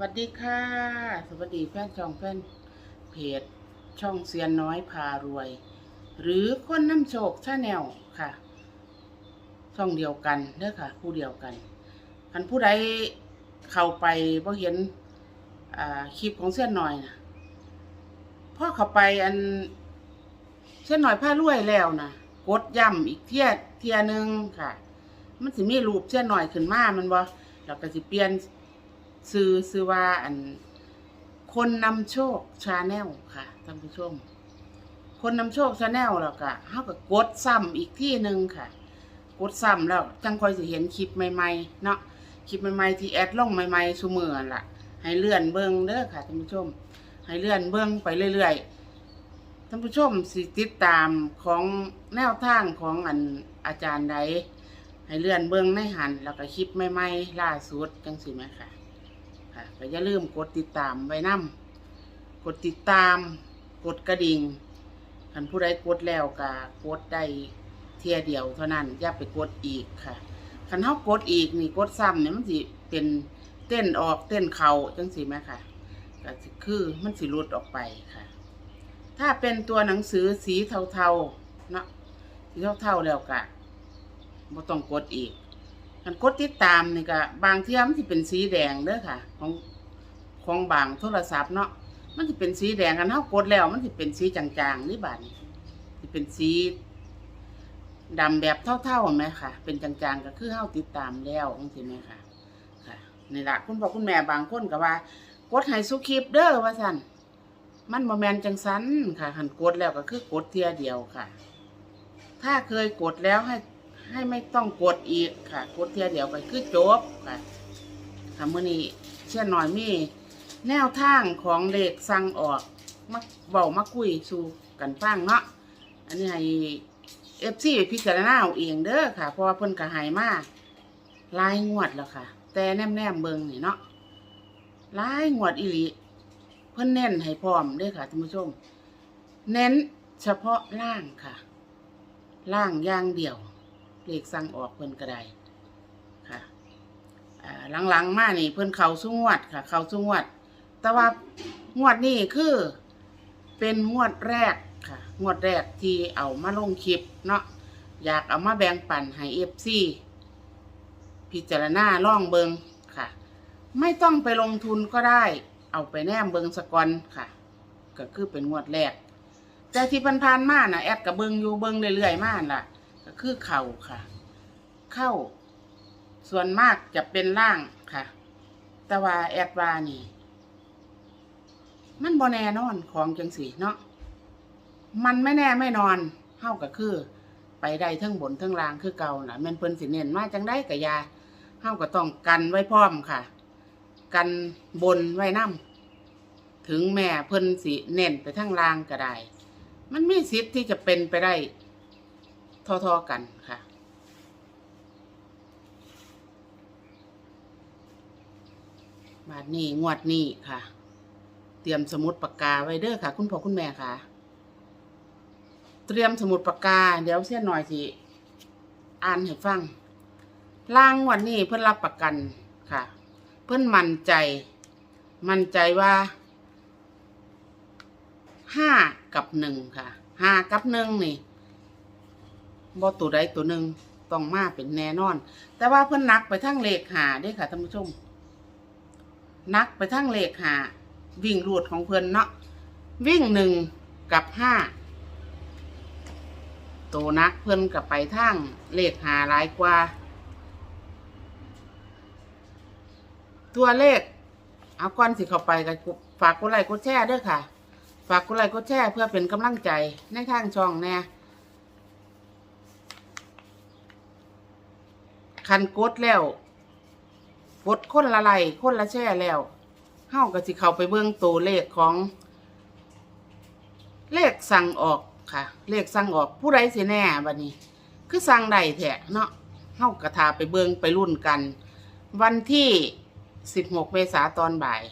สวัสดีค่ะ สวัสดีแฟนช่องแฟนเพจช่องเซียนน้อยพารวย หรือคนน้ำโชคชาแนลค่ะ ช่องเดียวกันเด้อค่ะ ผู้เดียวกันคันผู้ใดเข้าไปพอเห็นคลิปของเซียนน้อยนะพ่อเข้าไปอันเซียนน้อยพารวยแล้วนะกดย่ำอีกเทียเทียนึงค่ะ มันสิมีรูปเซียนน้อยขึ้นมามันบ่แล้วก็สิเปลี่ยน ซื้อซื้อว่าอัน คนนำโชคชาแนลค่ะท่านผู้ชม คนนำโชคชาแนลแล้วก็เฮาก็กดซ้ำอีกที่หนึ่งค่ะ กดซ้ำแล้วจังคอยสิเห็นคลิปใหม่ๆ เนาะคลิปใหม่ๆที่แอดลงใหม่ๆซุมือล่ะ ให้เลื่อนเบิ่งเด้อค่ะท่านผู้ชม ให้เลื่อนเบิ่งไปเรื่อยๆท่านผู้ชมสิติดตามของแนวทางของอันอาจารย์ใดให้เลื่อนเบิ่งในหันแล้วก็คลิปใหม่ๆล่าสุดจังสิแม่ค่ะ ค่ะก็อย่าลืมกดติดตามไว้นำกดติดตาม กดกระดิ่งคันผู้ใดกดแล้วก็กดได้เทียเดียวเท่านั้นอย่าไปกดอีกค่ะคันเฮากดอีกนี่กดซ้ำเนี่ยมันสิเป็นเต้นออกเต้นเข่าจังสิไหมค่ะก็สิคือมันสิลุดออกไปค่ะ ถ้าเป็นตัวหนังสือสีเทาๆเนาะสีเทาๆแล้วก็บ่ต้องกดอีก คันกดติดตามนี่ก็บางเที่ยมันสิเป็นสีแดงเด้อค่ะ ของของบางโทรศัพท์เนาะมันสิเป็นสีแดงกันเฮากดแล้ว มันสิเป็นสีจางๆนี่บาดนี้สิเป็นสีดำแบบเท่าๆไหมค่ะ เป็นจางๆก็คือเฮาติดตามแล้วจังซี่ไหมค่ะค่ะนี่ล่ะคุณพ่อคุณแม่บางคนก็ว่ากดให้สุคลิปเด้อว่าซั่นมันบ่แมนจังซั้นค่ะคันกดแล้วก็คือกดเทียเดียวค่ะ ถ้าเคยกดแล้วให้ ให้ไม่ต้องกดอีกค่ะ กดเทียเดียวไปคือจบค่ะค่ะมื่อนี้เชื่อหน่อยมี แนวทางของเลขสั่งออกมาเบามาคุยสู่กันฟังเนาะอันนี้ให้เอฟซีพิจารณาเอาเองเด้อค่ะ เพราะว่าเพิ่นกระหายมาหลายงวดแล้วค่ะ แต่แนมแนมเบิงนี่เนาะลายงวดอีหลีเพิ่นเน้นให้พร้อมเด้อค่ะท่านผู้ชม เน้นเฉพาะล่างค่ะ ล่างอย่างเดียว เลขสั่งออกเพิ่นก็ได้ค่ะหลังๆมานี่เพิ่นเขาสุงวดค่ะ เขาสุงวด แต่ว่างวดนี้คือเป็นงวดแรกค่ะงวดแรกที่เอามาลงคลิปเนาะอยากเอามาแบ่งปันให้เอฟซีพิจารณาล่องเบิงค่ะ ไม่ต้องไปลงทุนก็ได้ เอาไปแนมเบิงสกอนค่ะ ก็คือเป็นงวดแรก แต่ที่พันๆมาน่ะแอดกับเบิงอยู่เบิงเรื่อยๆมาล่ะ คือเข่าค่ะ เข้า ส่วนมากจะเป็นล่างค่ะ แต่ว่าแอดวานี่ มันบ่แน่นอนของจังสีเนาะมันไม่แน่ไม่นอนเท่ากับคือ ไปได้ทั้งบนทั้งล่างคือเก่าน่ะมันเพิ่นสิเน้นมาจังได้กะยาเท่าก็ต้องกันไว้พร้อมค่ะ กันบนไว้นํถึงแม่เพิ่นสิเน้นไปทั้งล่างก็ได้ มันไมีสิทธิ์ที่จะเป็นไปได้ ทอๆกันค่ะ บาทนี้งวดนี้ค่ะ เตรียมสมุดปากกาไว้เด้อค่ะ คุณพ่อคุณแม่ค่ะ เตรียมสมุดปากกา เดี๋ยวเสี้ยนหน่อยสิอ่านให้ฟังล่างวันนี้เพื่อนรับประกันค่ะ เพื่อนมั่นใจ มั่นใจว่าห้ากับหนึ่งค่ะห้ากับหนึ่งนี่ บ่ตัวใดตัวหนึ่งต้องมาเป็นแน่นอน แต่ว่าเพิ่นนักไปทั้งเลขหาด้อค่ะท่านผู้ชม นักไปทั้งเลขหาวิ่งรูดของเพิ่นเนาะวิ่งหนึ่งกับห้าตัวนักเพิ่นกับไปทั้งเลขหาหลายกว่า ตัวเลขเอาก่อนสิเข้าไปกับฝากกดไลค์กดแชร์ด้วยค่ะ ฝากกดไลค์กดแชร์เพื่อเป็นกำลังใจในทางช่องแน่ คันกดแล้วกดคนละไลค์คนละแช่แล้วเฮาก็สิเข้าไปเบิ่งตัวเลขของ เลขสั่งออกค่ะ เลขสั่งออกผู้ใดสิแน่บัดนี้ คือสั่งได้แท้เนาะเฮากระทาไปเบิ่งไปรุ่นกัน วันที่16เมษาตอนบ่าย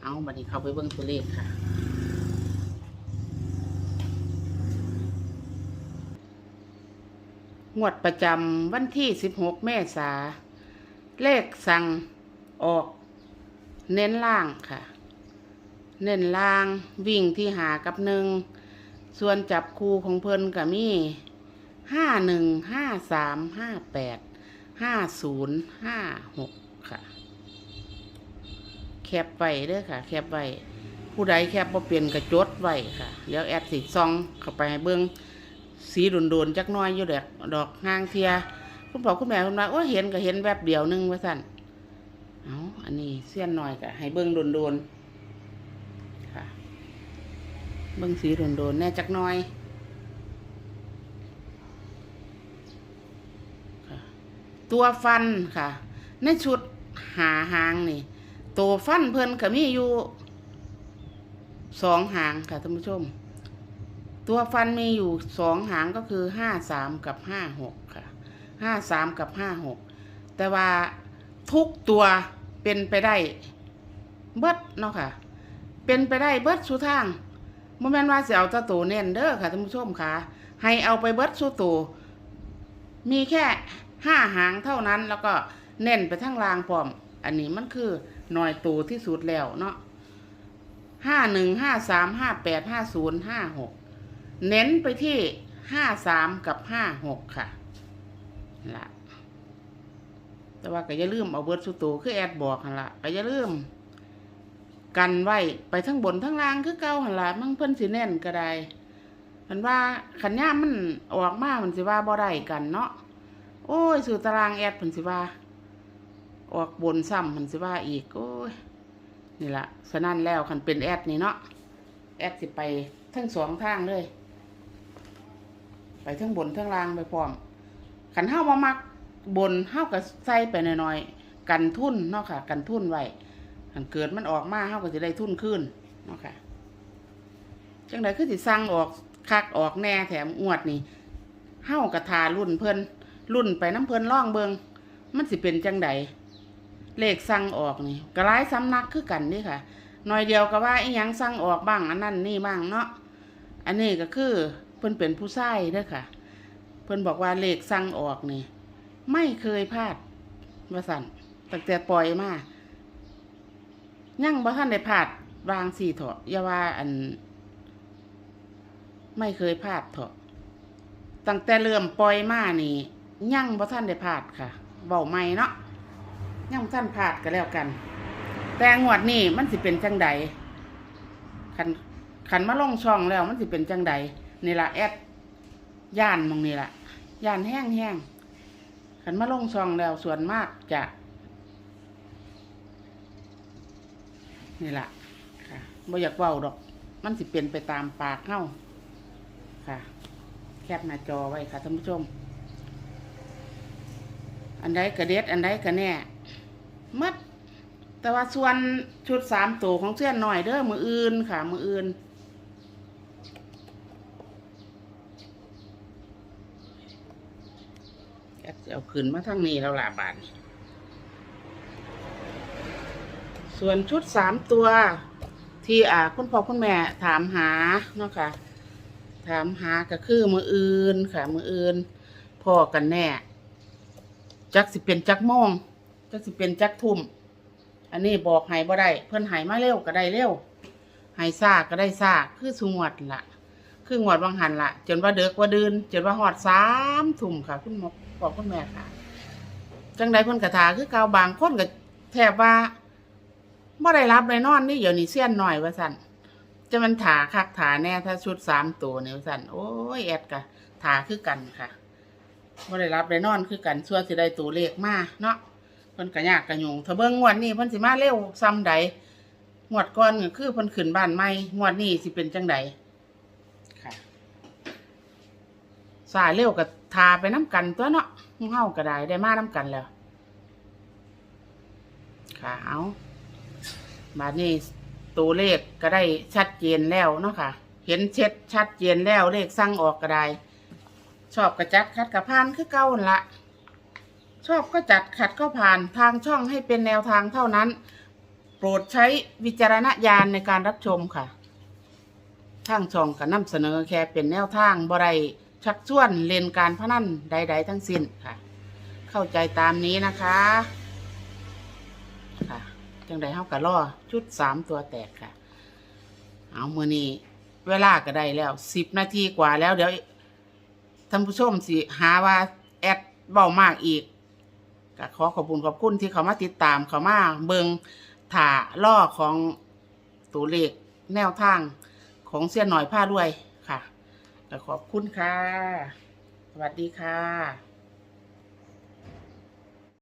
เอาบัดนี้เข้าไปเบิ่งตัวเลขค่ะ งวดประจำวันที่ 16 เมษา เลขสั่งออก เน้นล่างค่ะ เน้นล่างวิ่งที่หากับหนึ่ง ส่วนจับคู่ของเพิ่นก็มีห้าหนึ่งห้าสามห้าแปดห้าศูนย์ห้าหกค่ะ แคปไว้เด้อค่ะ แคปไว้ผู้ใดแคปบ่เป็นก็จดไว้ค่ะ เดี๋ยวแอดสิซองเข้าไปให้เบิ่ง สีโดนๆจักน้อยอยู่ดอกดอกห้างเทีย คุณพ่อคุณแม่คุณว่าโอ้เห็นก็เห็นแวบเดียวนึงว่าสั่นเอาอันนี้เสี้ยนหน่อยก็ให้เบิ่งโดนๆค่ะ เบิ่งสีโดนๆแน่จักน้อยค่ะตัวฟันค่ะ ในชุดหาหางนี่ตัวฟันเพิ่นก็มีอยู่สองหางค่ะท่านผู้ชม ตัวฟันมีอยู่สองหางก็คือห้าสามกับห้าหกค่ะห้าสามกับห้าหกแต่ว่าทุกตัวเป็นไปได้เบิดเนาะค่ะ เป็นไปได้เบิดสุทางโมแมนว่าสิเอาตะตัวเน้นเด้อค่ะท่านผู้ชมค่ะ ให้เอาไปเบิดสุตัวมีแค่ห้าหางเท่านั้นแล้วก็เน้นไปทั้งรางพร้อม อันนี้มันคือหน่อยตัวที่สุดแล้วเนาะห้าหนึ่งห้าสามห้าแปดห้าศูนย์ห้าหก เน้นไปที่ห้าสามกับห้าหกค่ะละแต่ว่าก็อย่าลืมเอาเบิร์ดสุตัวคือแอดบอกหันละก็อย่าลืม กันไว้ไปทั้งบนทั้งล่างคือเก่าหันละมั่งเพิ่นสิแน่นก็ได้มันว่าขันย่ามันออกมามันสิว่าบ่ได้กันเนาะโอ้ยสู่ตารางแอดเพิ่นสิว่า ออกบนซ้ำมันสิว่าอีกโอ้ยนี่ละฉะนั้นแล้วคันเป็นแอดนี่เนาะแอดสิไปทั้งสองทางเลย ไปทั้งบนทั้งล่างไปพร้อมขันเฮ้ามามักบนเฮ้าก็ใส่ไปหน่อยๆกันทุ่นเนาะค่ะ กันทุ่นไว้ขันเกิดมันออกมาเฮ้าก็จะได้ทุ่นขึ้นเนาะค่ะจังไดคือสิสั่งออกคักออกแน่แถมอวดนี่เฮ้ากระทารุ่นเพิ่นรุ่นไปน้ำเพิ่นล่องเบิงมันสิเป็นจังไดเลขสั่งออกนี่ก็หลายสำนักคือกันนี่ค่ะหน่อยเดียวก็ว่าไอีหยังสั่งออกบ้างอันนั้นนี่บ้างเนาะอันนี้ก็คือ เพิ่นเป็นผู้ชายเด้อค่ะ เพิ่นบอกว่าเลขสั่งออกนี่ ไม่เคยพลาดว่าสั่นตั้งแต่ปล่อยมายังบ่ทันได้พลาดวางสี่เถาะอย่าว่าอัน ไม่เคยพลาดเถาะตั้งแต่เริ่มปล่อยมานี่ยังบ่ทันได้พลาดค่ะเว้าใหม่เนาะยังท่านพลาดก็แล้วกัน แต่งวดนี้มันสิเป็นจังใดขันขันมาลงช่องแล้วมันสิเป็นจังใด นี่ละแอดย่านมองนี่ละย่านแห้งแห้งขันมาลงช่องแล้วส่วนมากจะ นี่ละค่ะบ่อยากเว้าดอก มันสิเป็นไปตามปากเข้าค่ะ แคปหน้าจอไว้ค่ะท่านผู้ชม อันใดกระเด็ด อันใดกระแน่มัดแต่ว่าส่วนชุดสามตัวของเส้นหน่อยเด้อมืออื่นค่ะ มืออื่น แอดจะ เอาขึ้นมาทั้งนี้แล้วล่ะบาทนี่ส่วนชุดสามตัว ที่อ่าคุณพ่อคุณแม่ถามหาเนาะค่ะ ถามหาก็คือมืออื่นค่ะ มืออื่นพ่อกันแน่ จักสิเป็นจักโมงจักสิเป็นจักทุ่ม อันนี้บอกให้บ่ได้ เพิ่อนให้มาเร็วก็ได้เร็วให้ซ่าก็ได้ซ่าคือสุงวดละ คืองวดวังหันละจนว่าเด็กว่าดืนจนว่าหอดสามทุ่มค่ะ คุณหมอบอกคุณแม่ค่ะ จังใดเพิ่นกระถาคือเก่าบางคนก็แทบว่าบ่อได้รับได้นอนนี่เดี๋ยวนี้เสี้ยนหน่อยว่าสั่นจะมันถาคักถาแน่ถ้าชุดสามตัวเนี่ยว่าสั่นโอ้ยแอดกะถาคือกันค่ะบ่อได้รับได้นอนคือกันส่วนสิได้ตัวเลขมาเนาะเพิ่นก็ยากกระยุงถ้าเบิ่งงวดนี้เพิ่นสิมาเร็วซ้ำใดงวดก่อนก็คือเพิ่นขึ้นบ้านใหม่งวดนี้สิเป็นจังใดค่ะ สายเร็วก็ทาไปน้ำกันตัวเนาะเฮาก็ได้ได้มาน้ำกันแล้วค่ะเอาบานี้ตัวเลขก็ได้ชัดเจนแล้วเนาะค่ะ เห็นเช็ดชัดเจนแล้วเลขสั่งออกก็ได้ ชอบกระจัดขัดกระพานคือเก่าอันละชอบก็จัดขัดก็ผ่านทางช่องให้เป็นแนวทางเท่านั้น โปรดใช้วิจารณญาณในการรับชมค่ะทางช่องก็นำเสนอแค่เป็นแนวทางบ่ได้ ชักชวนเล่นการพนันใด ๆ ทั้งสิ้นค่ะ เข้าใจตามนี้นะคะค่ะจังใดเฮาก็รอชุดสามตัวแตกค่ะ เอามือนี้เวลาก็ได้แล้วสิบนาทีกว่าแล้วเดี๋ยวท่านผู้ชมสิหาว่าแอดเบามากอีกก็ขอขอบคุณขอบคุณที่เขามาติดตามเขามาเบิงถ่าล่อของตัวเลขแนวทางของเสี้ยนหน่อยผ้ารวย ค่ะขอบคุณค่ะ สวัสดีค่ะ